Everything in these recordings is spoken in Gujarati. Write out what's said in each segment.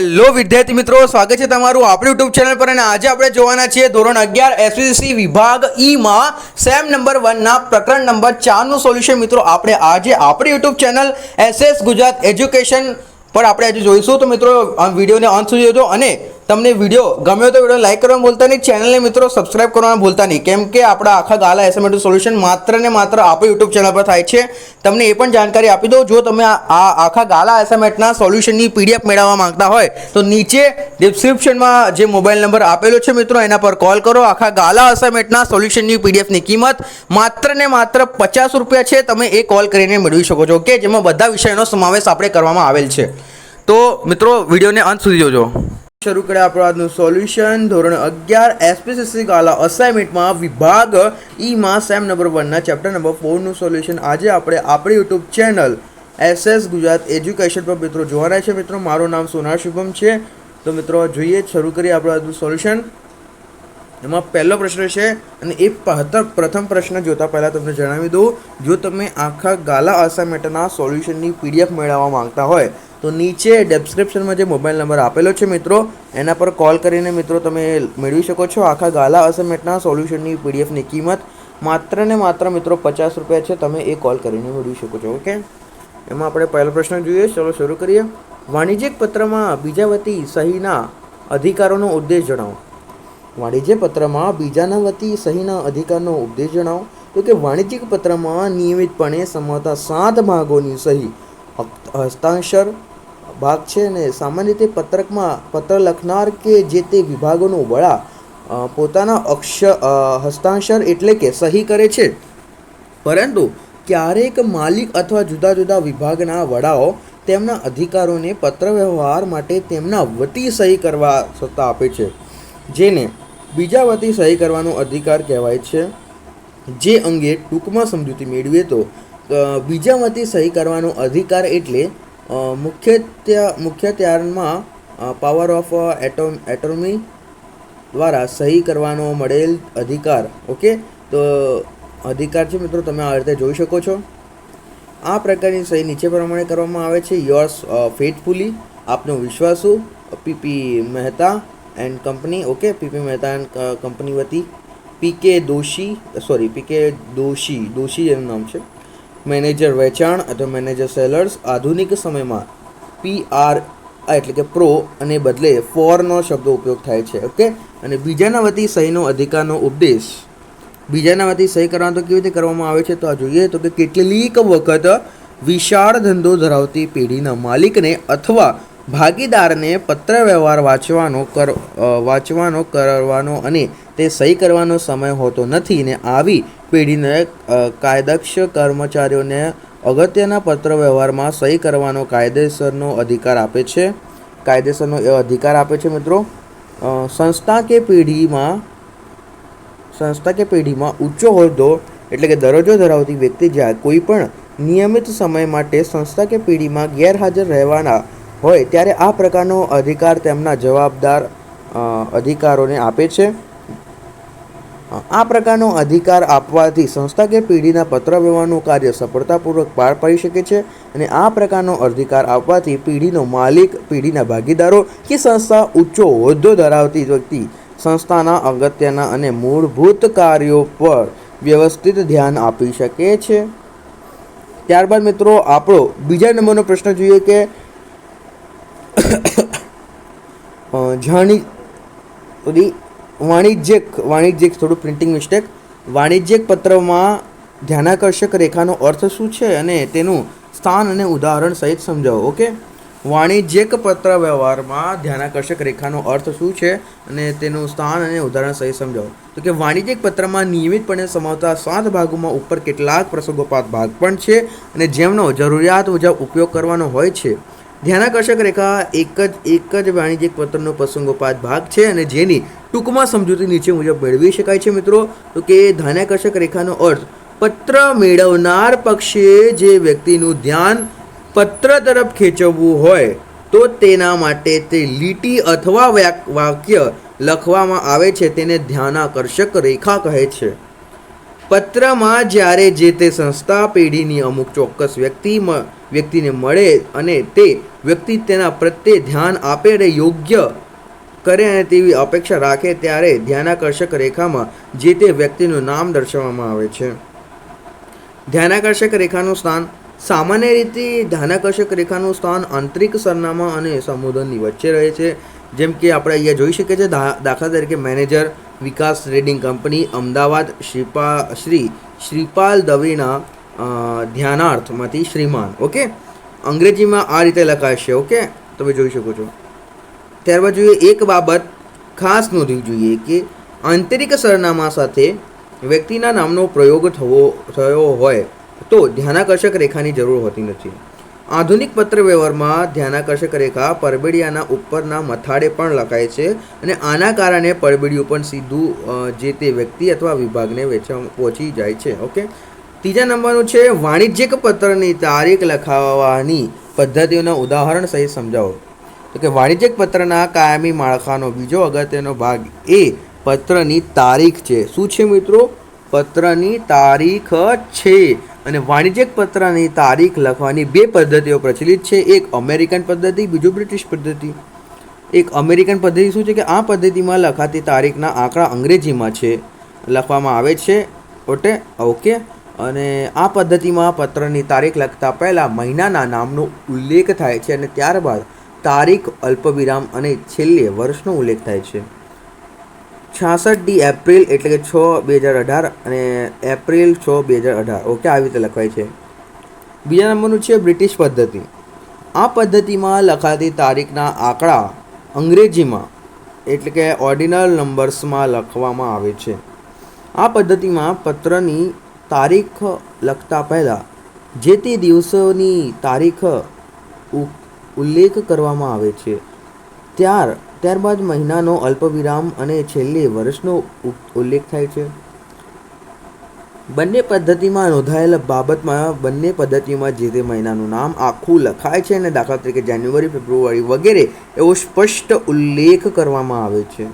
હેલો વિદ્યાર્થી મિત્રો, સ્વાગત છે તમારું આપણી યુટ્યુબ ચેનલ પર અને આજે આપણે જોવાના છીએ ધોરણ અગિયાર એસવીસી વિભાગ ઈ માં સેમ નંબર વનના પ્રકરણ નંબર ચારનું સોલ્યુશન મિત્રો, આપણે આજે આપણી YouTube channel SS Gujarat education પર આપણે આજે જોઈશું. તો મિત્રો વિડીયોને અંત સુધી જોજો અને તમને વીડિયો ગમ્યો તો વીડિયો લાઈક કરવાનું ભૂલતા નહીં. ચેનલને મિત્રો સબસ્ક્રાઇબ કરવાનું ભૂલતા નહીં. કેમ કે આપણા આખા ગાલા એસએમએટુ સોલ્યુશન માત્ર ને માત્ર આપણી યુટ્યુબ ચેનલ પર થાય છે. તમને એ પણ જાણકારી આપી દઉં. જો તમે આ આખા ગાલા એસએમએટના સોલ્યુશનની પીડીએફ મેળવવા માંગતા હોય, તો નીચે ડિસ્ક્રિપ્શનમાં જે મોબાઈલ નંબર આપેલો છે મિત્રો, એના પર કોલ કરો. આખા ગાલા અસાઇનમેન્ટના સોલ્યુશનની પીડીએફની કિંમત માત્ર ને માત્ર પચાસ રૂપિયા છે. તમે એ કોલ કરીને મેળવી શકો છો. ઓકે? જેમાં બધા વિષયનો સમાવેશ આપણે કરવામાં આવેલ છે. તો મિત્રો, વિડીયોને અંત સુધી જોજો. શરૂ કર્યા આજનું સોલ્યુશન. ધોરણ અગિયાર એસપીસીસી ગાલા અસાઇનમેન્ટમાં વિભાગ ઈમાં સેમ નંબર વનના ચેપ્ટર નંબર ફોરનું સોલ્યુશન. આજે આપણે આપણી YouTube channel SS Gujarat education પર મિત્રો જોવાના છે. મિત્રો, મારું નામ સોનાર શુભમ છે. તો મિત્રો, જોઈએ શરૂ કરીએ આજનું સોલ્યુશન. એમાં પહેલો પ્રશ્ન છે અને એ પ્રથમ પ્રશ્ન જોતા પહેલાં તમને જણાવી દઉં. જો તમે આખા ગાલા અસાઇનમેન્ટના સોલ્યુશનની પીડીએફ મેળવવા માંગતા હોય તો નીચે ડિસ્ક્રિપ્શનમાં જે મોબાઈલ નંબર આપેલો છે મિત્રો, એના પર કોલ કરીને મિત્રો તમે મેળવી શકો છો. આખા ગાલા અસમેટના સોલ્યુશનની પીડીએફની કિંમત માત્ર ને માત્ર મિત્રો પચાસ રૂપિયા છે. તમે એ કોલ કરીને મેળવી શકો છો ઓકે એમાં આપણે પહેલો પ્રશ્ન જોઈએ. ચલો શરૂ કરીએ. વાણિજ્યિક પત્રમાં બીજા વતી સહીના અધિકારોનો ઉદ્દેશ જણાવો. વાણિજ્ય પત્રમાં બીજાના વતી સહીના અધિકારનો ઉપદેશ જણાવો. તો કે વાણિજ્યિક પત્રમાં નિયમિતપણે સમાતા સાત ભાગોની સહી હસ્તાક્ષર ભાગ છે ને સામાન્ય રીતે પત્રકમાં પત્ર લખનાર કે જે તે વિભાગોનો વડા પોતાના અક્ષ હસ્તાક્ષર એટલે કે સહી કરે છે. પરંતુ ક્યારેક માલિક અથવા જુદા જુદા વિભાગના વડાઓ તેમના અધિકારોને પત્ર વ્યવહાર માટે તેમના વતી સહી કરવા સત્તા આપે છે. જેને બીજા વતી સહી કરવાનો અધિકાર કહેવાય છે. જે અંગે ટૂંકમાં સમજૂતી મેળવીએ તો બીજા વતી સહી કરવાનો અધિકાર એટલે મુખ્ય મુખ્ય ત્યારમાં પાવર ઓફ એટોમ એટોમી દ્વારા સહી કરવાનો મળેલ અધિકાર ઓકે તો અધિકાર છે મિત્રો, તમે આ રીતે જોઈ શકો છો. આ પ્રકારની સહી નીચે પ્રમાણે કરવામાં આવે છે. યોર્સ ફેથફુલી આપનો વિશ્વાસુ PP Mehta and company okay PP Mehta and company વતી PK Doshi sorry PK Doshi Doshi એનું નામ છે. મેનેજર વેચાણ અથવા મેનેજર સેલર્સ આધુનિક સમયમાં પી આર એટલે કે પ્રો અને બદલે ફોરનો શબ્દો ઉપયોગ થાય છે, ઓકે? અને બીજાના વતી સહીનો અધિકારનો ઉપદેશ બીજાના વતી સહી કરવાનો તો કેવી રીતે કરવામાં આવે છે? તો આ જોઈએ તો કે કેટલીક વખત વિશાળ ધંધો ધરાવતી પેઢીના માલિકને અથવા ભાગીદારને પત્ર વ્યવહાર વાંચવાનો કર વાંચવાનો, કરવાનો અને તે સહી કરવાનો સમય હોતો નથી ને આવી પેઢીને કાયદાક્ષ કર્મચારીઓને અગત્યના પત્ર વ્યવહારમાં સહી કરવાનો કાયદેસરનો અધિકાર આપે છે. કાયદેસરનો એ અધિકાર આપે છે મિત્રો. સંસ્થા કે પેઢીમાં, સંસ્થા કે પેઢીમાં ઊંચો હોદ્દો એટલે કે દરજ્જો ધરાવતી વ્યક્તિ જ્યાં કોઈ પણ નિયમિત સમય માટે સંસ્થા કે પેઢીમાં ગેરહાજર રહેવાના હોય, ત્યારે આ પ્રકારનો અધિકાર તેમના જવાબદાર અધિકારોને આપે છે. આ પ્રકારનો અધિકાર આપવાથી સંસ્થા કે પેઢીના પત્ર વ્યવહારનું કાર્ય સફળતાપૂર્વક પાર પાડી શકે છે અને આ પ્રકારનો અધિકાર આપવાથી પેઢીનો માલિક, પેઢીના ભાગીદારો કે સંસ્થા ઊંચો હોદ્દો ધરાવતી વ્યક્તિ, સંસ્થાના અગત્યના અને મૂળભૂત કાર્યો પર વ્યવસ્થિત ધ્યાન આપી શકે છે. ત્યારબાદ મિત્રો, આપણો બીજા નંબરનો પ્રશ્ન જોઈએ કે જાણી વાણિજ્યક વાણિજ્યક થોડું પ્રિન્ટિંગ મિસ્ટેક વાણિજ્યક પત્રમાં ધ્યાનાકર્ષક રેખાનો અર્થ શું છે અને તેનું સ્થાન અને ઉદાહરણ સહિત સમજાવો, ઓકે? વાણિજ્યક પત્ર વ્યવહારમાં ધ્યાનાકર્ષક રેખાનો અર્થ શું છે અને તેનું સ્થાન અને ઉદાહરણ સહિત સમજાવો. તો કે વાણિજ્યક પત્રમાં નિયમિતપણે સમાવતા સાત ભાગોમાં ઉપર કેટલાક પ્રસંગોપાત ભાગ પણ છે અને જેમનો જરૂરિયાત મુજબ ઉપયોગ કરવાનો હોય છે. ધ્યાનાકર્ષક રેખા એક જ એક જ વાણિજ્યિક પત્રનો પ્રસંગોપાત ભાગ છે અને જેની ટૂંકમાં સમજૂતી નીચે મુજબ મેળવી શકાય છે મિત્રો. તો કે ધ્યાનાકર્ષક રેખાનો અર્થ, પત્ર મેળવનાર પક્ષે જે વ્યક્તિનું ધ્યાન પત્ર તરફ ખેંચવવું હોય, તો તેના માટે તે લીટી અથવા વાક્ય લખવામાં આવે છે, તેને ધ્યાનાકર્ષક રેખા કહે છે. પત્રમાં જ્યારે જે તે સંસ્થા પેઢીની અમુક ચોક્કસ વ્યક્તિ મ- વ્યક્તિને મળે અને તે વ્યક્તિ તેના પ્રત્યે ધ્યાન આપે અને યોગ્ય કરે અને તેવી અપેક્ષા રાખે ત્યારે ધ્યાનાકર્ષક રેખામાં જે તે વ્યક્તિનું નામ દર્શાવવામાં આવે છે. ધ્યાનાકર્ષક રેખાનું સ્થાન સામાન્ય રીતે ધ્યાનાકર્ષક રેખાનું સ્થાન આંતરિક સરનામા અને સંબોધનની વચ્ચે રહે છે. જેમ કે આપણે અહીંયા જોઈ શકીએ છીએ દાખલા તરીકે manager, Vikas trading company, Ahmedabad, શ્રીપા, Shri Shripal દવેના ધ્યાનાર્થમાંથી શ્રીમાન, ઓકે? અંગ્રેજીમાં આ રીતે લખાશે, ઓકે? તમે જોઈ શકો છો. ત્યારબાદ જોઈએ એક બાબત ખાસ નોંધવી જોઈએ કે આંતરિક સરનામા સાથે વ્યક્તિના નામનો પ્રયોગ થવો, થયો હોય તો ધ્યાનાકર્ષક રેખાની જરૂર હોતી નથી. આધુનિક પત્ર વ્યવહારમાં ધ્યાનાકર્ષક રેખા પરબેડિયાના ઉપરના મથાળે પણ લખાય છે અને આના કારણે પરબેડિયું પણ સીધું જે તે વ્યક્તિ અથવા વિભાગને વેચવા, પહોંચી જાય છે, ઓકે? ત્રીજા નંબરનું છે, વાણિજ્યક પત્રની તારીખ લખાવવાની પદ્ધતિઓના ઉદાહરણ સહિત સમજાવો. તો કે વાણિજ્યક પત્રના કાયમી માળખાનો બીજો અગત્યનો ભાગ એ પત્રની તારીખ છે. શું છે મિત્રો? પત્રની તારીખ છે. અને વાણિજ્યક પત્રની તારીખ લખવાની બે પદ્ધતિઓ પ્રચલિત છે. એક અમેરિકન પદ્ધતિ, બીજું બ્રિટિશ પદ્ધતિ. એક અમેરિકન પદ્ધતિ શું છે કે આ પદ્ધતિમાં લખાતી તારીખના આંકડા અંગ્રેજીમાં છે. લખવામાં આવે છે. ઓટે ઓકે? અને આ પદ્ધતિમાં પત્રની તારીખ લખતા પહેલાં મહિનાના નામનો ઉલ્લેખ થાય છે અને ત્યારબાદ તારીખ, અલ્પવિરામ અને છેલ્લે વર્ષનો ઉલ્લેખ થાય છે. છાસઠ ડી એપ્રિલ એટલે કે છ બે હજાર અઢાર અને એપ્રિલ છ બે હજાર અઢાર. ઓકે, આવી રીતે લખાય છે. બીજા નંબરનું છે બ્રિટિશ પદ્ધતિ. આ પદ્ધતિમાં લખાતી તારીખના આંકડા અંગ્રેજીમાં એટલે કે ઓર્ડિનલ નંબર્સમાં લખવામાં આવે છે. આ પદ્ધતિમાં પત્રની તારીખ લખતા પહેલાં જે તે દિવસોની તારીખ ઉલ્લેખ કરવામાં આવે છે. ત્યાર, ત્યારબાદ મહિનાનો અલ્પવિરામ અને છેલ્લે વર્ષનો ઉલ્લેખ થાય છે. બંને પદ્ધતિમાં નોંધાયેલ બાબતમાં બંને પદ્ધતિમાં જે તે મહિનાનું નામ આખું લખાય છે અને દાખલા તરીકે જાન્યુઆરી, ફેબ્રુઆરી વગેરે એવો સ્પષ્ટ ઉલ્લેખ કરવામાં આવે છે.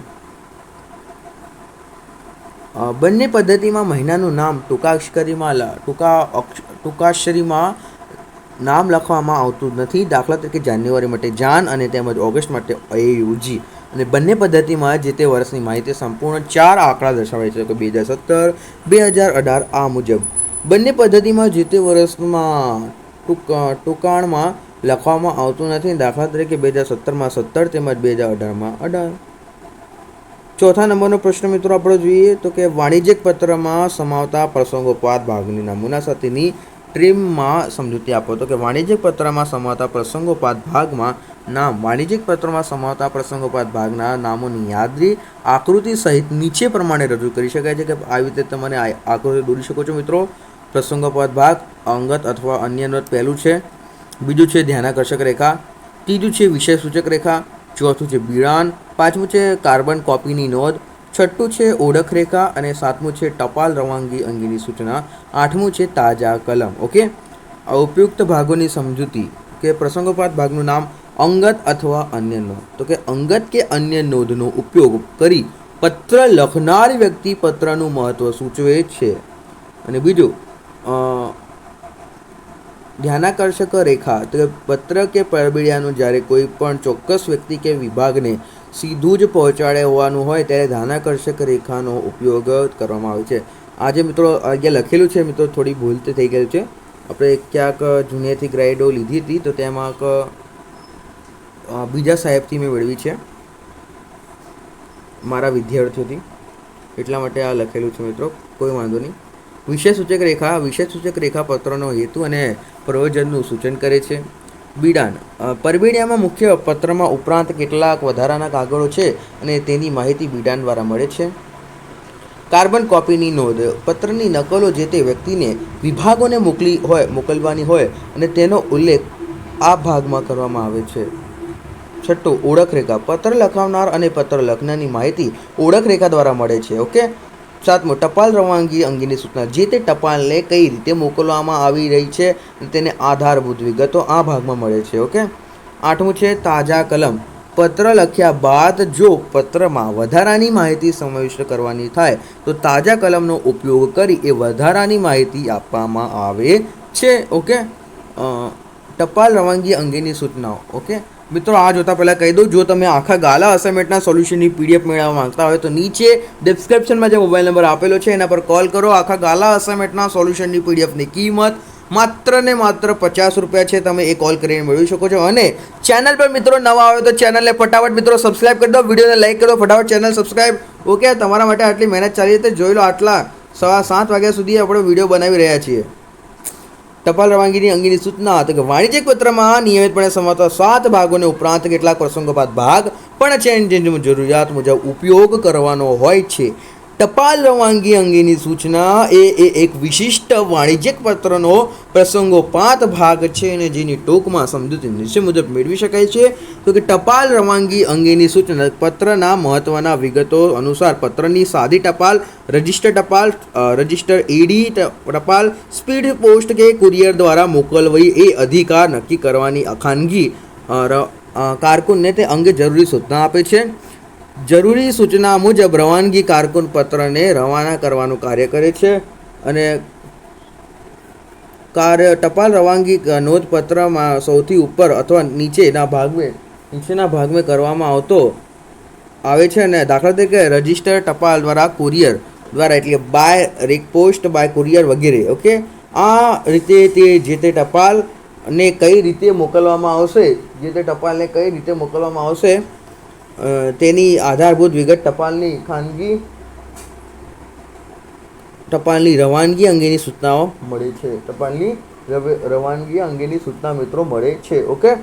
બંને પદ્ધતિમાં મહિનાનું નામ ટૂંકાક્ષરીમાં ટૂંકા ટૂંકાક્ષરીમાં નામ લખવામાં આવતું નથી. દાખલા તરીકે જાન્યુઆરી માટે જાન અને તેમજ ઓગસ્ટ માટે એયુજી અને બંને પદ્ધતિમાં જે તે વર્ષની માહિતી સંપૂર્ણ ચાર આંકડા દર્શાવે છે. કે બે હજાર સત્તર, બે હજાર અઢાર, આ મુજબ. બંને પદ્ધતિમાં જે તે વર્ષમાં ટૂંક, ટૂંકાણમાં લખવામાં આવતું નથી. દાખલા તરીકે બે હજાર સત્તરમાં સત્તર તેમજ બે હજાર અઢારમાં અઢાર. ચોથા નંબરનો પ્રશ્ન મિત્રો આપણે જોઈએ તો કે વાણિજ્યક પત્રમાં સમાવતા પ્રસંગોપાત ભાગની નમૂના સાથેની ટ્રીમમાં સમજૂતી આપો તો કે વાણિજ્યક પત્રમાં સમાવતા પ્રસંગોપાત ભાગમાં નામ, વાણિજ્યક પત્રમાં સમાવતા પ્રસંગોપાત ભાગના નામોની યાદરી આકૃતિ સહિત નીચે પ્રમાણે રજૂ કરી શકાય છે કે આવી રીતે તમે આ આકૃતિ દોરી શકો છો મિત્રો. પ્રસંગોપાત ભાગ, અંગત અથવા અન્ય નોંધ પહેલું છે. બીજું છે ધ્યાનાકર્ષક રેખા. ત્રીજું છે વિષય સૂચક રેખા. ચોથું છે બિરાન, પાંચમું છે કાર્બન કોપીની નોંધ, છઠ્ઠું છે ઓળખ રેખા અને સાતમું છે ટપાલ રવાનગી અંગેની સૂચના, આઠમું છે તાજા કલમ. ઓકે? આ ઉપયુક્ત ભાગોની સમજૂતી કે પ્રસંગોપાત ભાગનું નામ અંગત અથવા અન્ય નોંધ. તો કે અંગત કે અન્ય નોંધનો ઉપયોગ કરી પત્ર લખનાર વ્યક્તિ પત્રનું મહત્વ સૂચવે છે. અને બીજું ધ્યાનાકર્ષક રેખા તો પત્ર કે પરબીડિયાનું જ્યારે કોઈ પણ ચોક્કસ વ્યક્તિ કે વિભાગને સીધું જ પહોંચાડે હોવાનું હોય ત્યારે ધ્યાનાકર્ષક રેખાનો ઉપયોગ કરવામાં આવે છે. આજે મિત્રો અહીંયા લખેલું છે, મિત્રો થોડી ભૂલ થઈ ગયેલું છે. આપણે ક્યાંક જુનિયરથી ગ્રાઇડો લીધી હતી તો તેમાં બીજા સાહેબથી મેં મેળવી છે. મારા વિદ્યાર્થીઓથી. એટલા માટે આ લખેલું છે, મિત્રો. કોઈ વાંધો નહીં. વિશેષ સૂચક રેખા વિશેષ સૂચક રેખા પત્રનો હેતુ અને પ્રયોજનનું સૂચન કરે છે. બિડાન અ, પરબીડિયામાં મુખ્ય પત્રમાં ઉપરાંત કેટલાક વધારાના કાગળો છે અને તેની માહિતી બિડાન દ્વારા મળે છે. કાર્બન કોપીની નોંધ પત્રની નકલો જે તે વ્યક્તિને વિભાગોને મોકલી હોય મોકલવાની હોય અને તેનો ઉલ્લેખ આ ભાગમાં કરવામાં આવે છે. છઠ્ઠું ઓળખરેખા પત્ર લખાવનાર અને પત્ર લખનારની માહિતી ઓળખ રેખા દ્વારા મળે છે ઓકે? સાતમું ટપાલ રવાનગી અંગેની સૂચના જે તે ટપાલને કઈ રીતે મોકલવામાં આવી રહી છે તેને આધારભૂત વિગતો આ ભાગમાં મળે છે, ઓકે? આઠમું છે, તાજા કલમ. પત્ર લખ્યા બાદ જો પત્રમાં વધારાની માહિતી સમાવિષ્ટ કરવાની થાય, તો તાજા કલમનો ઉપયોગ કરી એ વધારાની માહિતી આપવામાં આવે છે, ઓકે? ટપાલ રવાનગી અંગેની સૂચનાઓ, ઓકે? મિત્રો, આ જોતા પહેલાં કહી દઉં, જો તમે આખા ગાલા અસાઇનમેન્ટના સોલ્યુશનની પીડીએફ મેળવવા માંગતા હોય તો નીચે ડિસ્ક્રિપ્શનમાં જે મોબાઈલ નંબર આપેલો છે, એના પર કોલ કરો. આખા ગાલા અસાઇનમેન્ટના સોલ્યુશનની પીડીએફની કિંમત માત્ર ને માત્ર પચાસ રૂપિયા છે, તમે એ કોલ કરીને મેળવી શકો છો. અને ચેનલ પર મિત્રો નવા આવે તો ચેનલને ફટાફટ મિત્રો સબસ્ક્રાઇબ કરી દો. વિડીયોને લાઈક કરો, ફટાફટ ચેનલ સબસ્ક્રાઈબ ઓકે તમારા માટે આટલી મહેનત ચાલી રહી જોઈ લો, આટલા સવા સાત વાગ્યા સુધી આપણે વીડિયો બનાવી રહ્યા છીએ. ટપાલ રવાનગીની અંગેની સૂચના તો કે વાણિજ્યિક પત્રમાં નિયમિતપણે સમાવતા સાત ભાગોને ઉપરાંત કેટલાક પ્રસંગો બાદ ભાગ પણ છે. જેની જરૂરિયાત મુજબ ઉપયોગ કરવાનો હોય છે. ટપાલ રવાનગી અંગેની સૂચના એ એક વિશિષ્ટ વાણિજ્યક પત્રનો પ્રસંગોપાત ભાગ છે અને જેની ટૂંકમાં સમજૂતી નીચે મુજબ મેળવી શકાય છે. તો કે ટપાલ રવાનગી અંગેની સૂચના પત્રના મહત્વના વિગતો અનુસાર પત્રની સાદી ટપાલ, રજિસ્ટર ટપાલ રજિસ્ટર ઈડી ટપાલ, સ્પીડ પોસ્ટ કે કુરિયર દ્વારા મોકલવી એ અધિકાર નક્કી કરવાની અખાનગી કારકુનને તે અંગે જરૂરી સૂચના આપે છે. જરૂરી સૂચના મુજબ રવાનગી કારકુન પત્રને રવાના કરવાનું કાર્ય કરે છે અને કાર્ય ટપાલ રવાનગી નોંધપત્રમાં સૌથી ઉપર અથવા નીચેના ભાગમાં, નીચેના ભાગમે કરવામાં આવતો આવે છે અને દાખલા તરીકે રજિસ્ટર ટપાલ દ્વારા કુરિયર દ્વારા એટલે બાય રેક બાય કુરિયર વગેરે, ઓકે? આ રીતે તે જે તે ટપાલ ને કઈ રીતે મોકલવામાં આવશે, જે તે ટપાલને કઈ રીતે મોકલવામાં આવશે તેની આધારભૂત વિગત ટપાલની ખાનગી ટપાલની રવાનગી અંગેની સૂચનાઓ મળે છે. ટપાલની રવાનગી અંગેની સૂચના મિત્રો મળે છે. ઓકે?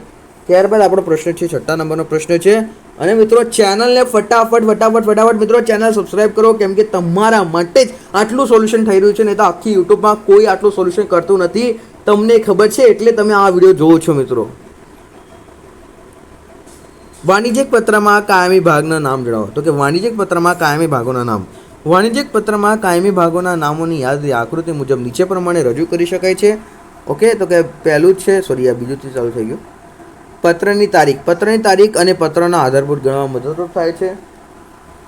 ત્યારબાદ આપણો પ્રશ્ન છે, છઠ્ઠા નંબરનો પ્રશ્ન છે. અને મિત્રો, ચેનલને ફટાફટ ફટાફટ ફટાફટ મિત્રો, ચેનલ સબસ્ક્રાઈબ કરો, કેમ કે તમારા માટે જ આટલું સોલ્યુશન થઈ રહ્યું છે, નહીં તો આખી યુટ્યુબમાં કોઈ આટલું સોલ્યુશન કરતું નથી. તમને ખબર છે, એટલે તમે આ વીડિયો જોવો છો મિત્રો. વાણિજ્યિક પત્રમાં કાયમી ભાગના નામ જણાવો. તો કે વાણિજ્યક પત્રમાં કાયમી ભાગોના નામ. વાણિજ્યક પત્રમાં કાયમી ભાગોના નામોની યાદી આકૃતિ મુજબ નીચે પ્રમાણે રજૂ કરી શકાય છે. ઓકે, તો કે પહેલું જ છે, સોરી, આ બીજુંથી ચાલુ થઈ ગયું. પત્રની તારીખ. પત્રની તારીખ અને પત્રના આધારભૂત ગણવા મદદરૂપ થાય છે.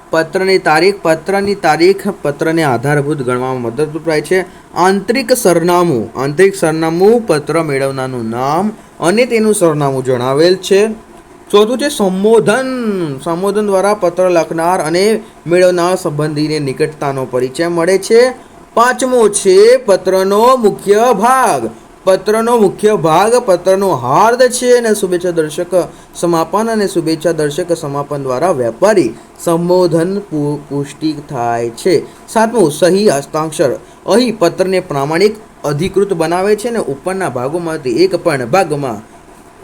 પત્રની તારીખ પત્રની તારીખ, પત્રને આધારભૂત ગણવામાં મદદરૂપ થાય છે. આંતરિક સરનામું. આંતરિક સરનામું પત્ર મેળવનારનું નામ અને તેનું સરનામું જણાવેલ છે. ચોથું છે સંબોધન. સંબોધન દ્વારા પત્ર લખનાર અને મેળવનાર સંબંધીને નિકટતાનો પરિચય મળે છે. પાંચમો છે પત્રનો મુખ્ય ભાગ. પત્રનો મુખ્ય ભાગ પત્રનો હાર્દ છે અને શુભેચ્છા દર્શક સમાપન અને શુભેચ્છા દર્શક સમાપન દ્વારા વેપારી સંબોધન પુષ્ટિ થાય છે. સાતમું, સહી હસ્તાક્ષર. અહીં પત્રને પ્રામાણિક, અધિકૃત બનાવે છે અને ઉપરના ભાગોમાંથી એક પણ ભાગમાં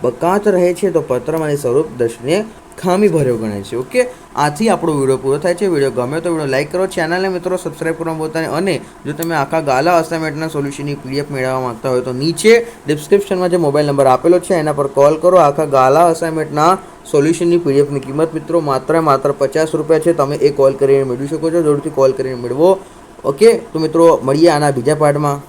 બકાત રહે છે તો પત્રમાં સ્વરૂપ દર્શને ખામી ભર્યો ગણાય છે. ઓકે? આથી આપણો વીડિયો પૂરો થાય છે. વીડિયો ગમે તો વીડિયો લાઇક કરો, ચેનલને મિત્રો સબસ્ક્રાઈબ કરવા પોતાને અને જો તમે આખા ગાલા અસાઇનમેન્ટના સોલ્યુશનની પીડીએફ મેળવવા માંગતા હોય તો નીચે ડિસ્ક્રિપ્શનમાં જે મોબાઈલ નંબર આપેલો છે, એના પર કોલ કરો. આખા ગાલા અસાઇનમેન્ટના સોલ્યુશનની પીડીએફની કિંમત મિત્રો માત્ર માત્ર પચાસ રૂપિયા છે. તમે એ કોલ કરીને મેળવી શકો છો. જરૂરથી કોલ કરીને મેળવો. ઓકે? તો મિત્રો, મળીએ આના બીજા પાર્ટમાં